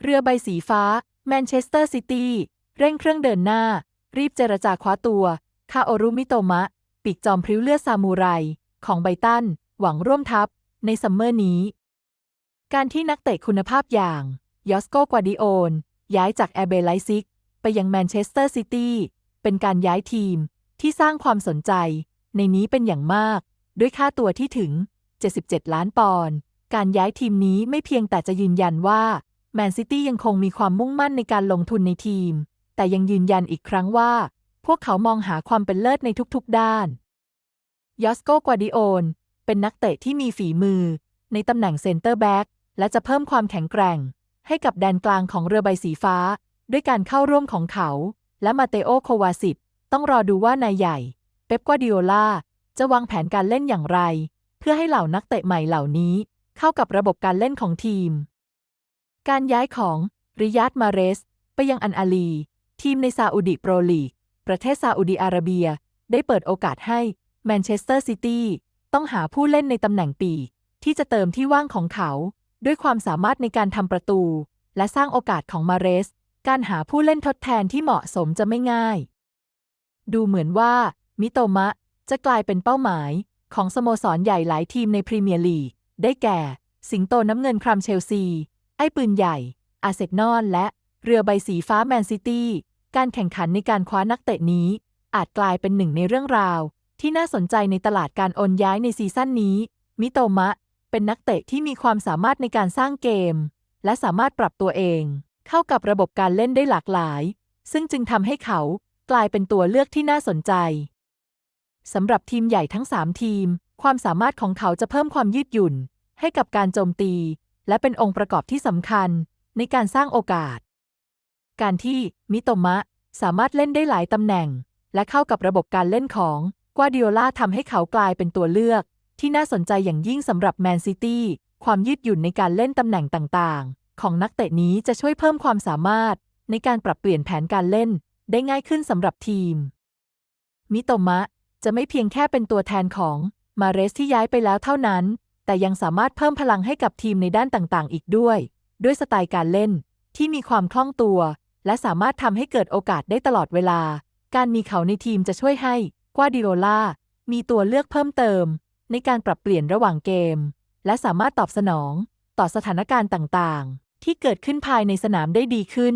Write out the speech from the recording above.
เรือใบสีฟ้า แมนเชสเตอร์ซิตี้ เร่งเครื่องเดินหน้า รีบเจรจาคว้าตัว คาโอรุมิโตมะ ปีกจอมพริ้วเลือดซามูไร ของไบตัน หวังร่วมทัพ ในซัมเมอร์นี้ การที่นักเตะคุณภาพอย่างยอสโกกวาดิโอน ย้ายจากแอร์เบไลซิก ไปยังแมนเชสเตอร์ซิตี้ เป็นการย้ายทีมที่สร้างความสนใจ ในนี้เป็นอย่างมาก ด้วยค่าตัวที่ถึง 77 ล้านปอนด์ การย้ายทีมนี้ไม่เพียงแต่จะยืนยันว่า แมนซิตี้ยังคงมีความมุ่งมั่นในการลงทุนในทีม แต่ยังยืนยันอีกครั้งว่า พวกเขามองหาความเป็นเลิศในทุกๆด้าน ยอสโกกวาดิโอน เป็นนักเตะที่มีฝีมือ ในตำแหน่งเซนเตอร์แบ็กและจะเพิ่มความแข็งแกร่ง ให้กับแดนกลางของเรือใบสีฟ้า ด้วยการเข้าร่วมของเขา และมาเตโอโควาสิตต้องรอดูว่านายใหญ่ เป๊ปกวาดิโอลาจะวางแผนการเล่นอย่างไร เพื่อให้เหล่านักเตะใหม่เหล่านี้ เข้ากับระบบการเล่นของทีม การย้ายของริยัดมาเรส ไปยังอันอาลี ทีมในซาอุดิโปรลีก ประเทศซาอุดิอาระเบีย ได้เปิดโอกาสให้แมนเชสเตอร์ซิตี้ต้องหาผู้เล่นในตำแหน่งปี ที่จะเติมที่ว่างของเขา ด้วยความสามารถในการทำประตู และสร้างโอกาสของมาเรส การหาผู้เล่นทดแทนที่เหมาะสมจะไม่ง่าย ดูเหมือนว่า มิโตมะ จะกลายเป็นเป้าหมาย ของสโมสรใหญ่หลายทีมในพรีเมียร์ลีกได้แก่ สิงโตน้ำเงินครัมเชลซี ไอ้ปืนใหญ่ อาเซนอลและเรือใบสีฟ้าแมนซิตี้ การแข่งขันในการคว้านักเตะนี้ อาจกลายเป็นหนึ่งในเรื่องราว ที่น่าสนใจในตลาดการโอนย้ายในซีซั่นนี้ มิโตมะ เป็นนักเตะที่มีความสามารถในการสร้างเกม และสามารถปรับตัวเอง เข้ากับระบบการเล่นได้หลากหลาย ซึ่งจึงทำให้เขากลายเป็นตัวเลือกที่น่าสนใจสำหรับทีมใหญ่ทั้ง 3 ทีม ความสามารถของเขาจะเพิ่มความยืดหยุ่น ให้กับการโจมตี และเป็นองค์ประกอบที่สำคัญในการสร้างโอกาส การที่มิโตมะสามารถเล่นได้หลายตำแหน่ง และเข้ากับระบบการเล่นของกวาดิโอลาทำให้เขากลายเป็นตัวเลือก ที่น่าสนใจอย่างยิ่งสำหรับแมนซิตี้ความยืดหยุ่นในการเล่นตำแหน่งต่างๆ ของนักเตะนี้จะช่วยเพิ่มความสามารถ ในการปรับเปลี่ยนแผนการเล่นได้ง่ายขึ้นสำหรับทีม มิโตมะจะไม่เพียงแค่เป็นตัวแทนของมาเรสที่ย้ายไปแล้วเท่านั้น แต่ยังสามารถเพิ่มพลังให้กับทีมในด้านต่างๆ อีกด้วย ด้วยสไตล์การเล่นที่มีความคล่องตัว และสามารถทำให้เกิดโอกาสได้ตลอดเวลา การมีเขาในทีมจะช่วยให้กวาดิโอลามีตัวเลือกเพิ่มเติม ในการปรับเปลี่ยนระหว่างเกม และสามารถตอบสนอง ต่อสถานการณ์ต่างๆ ที่เกิดขึ้นภายในสนามได้ดีขึ้น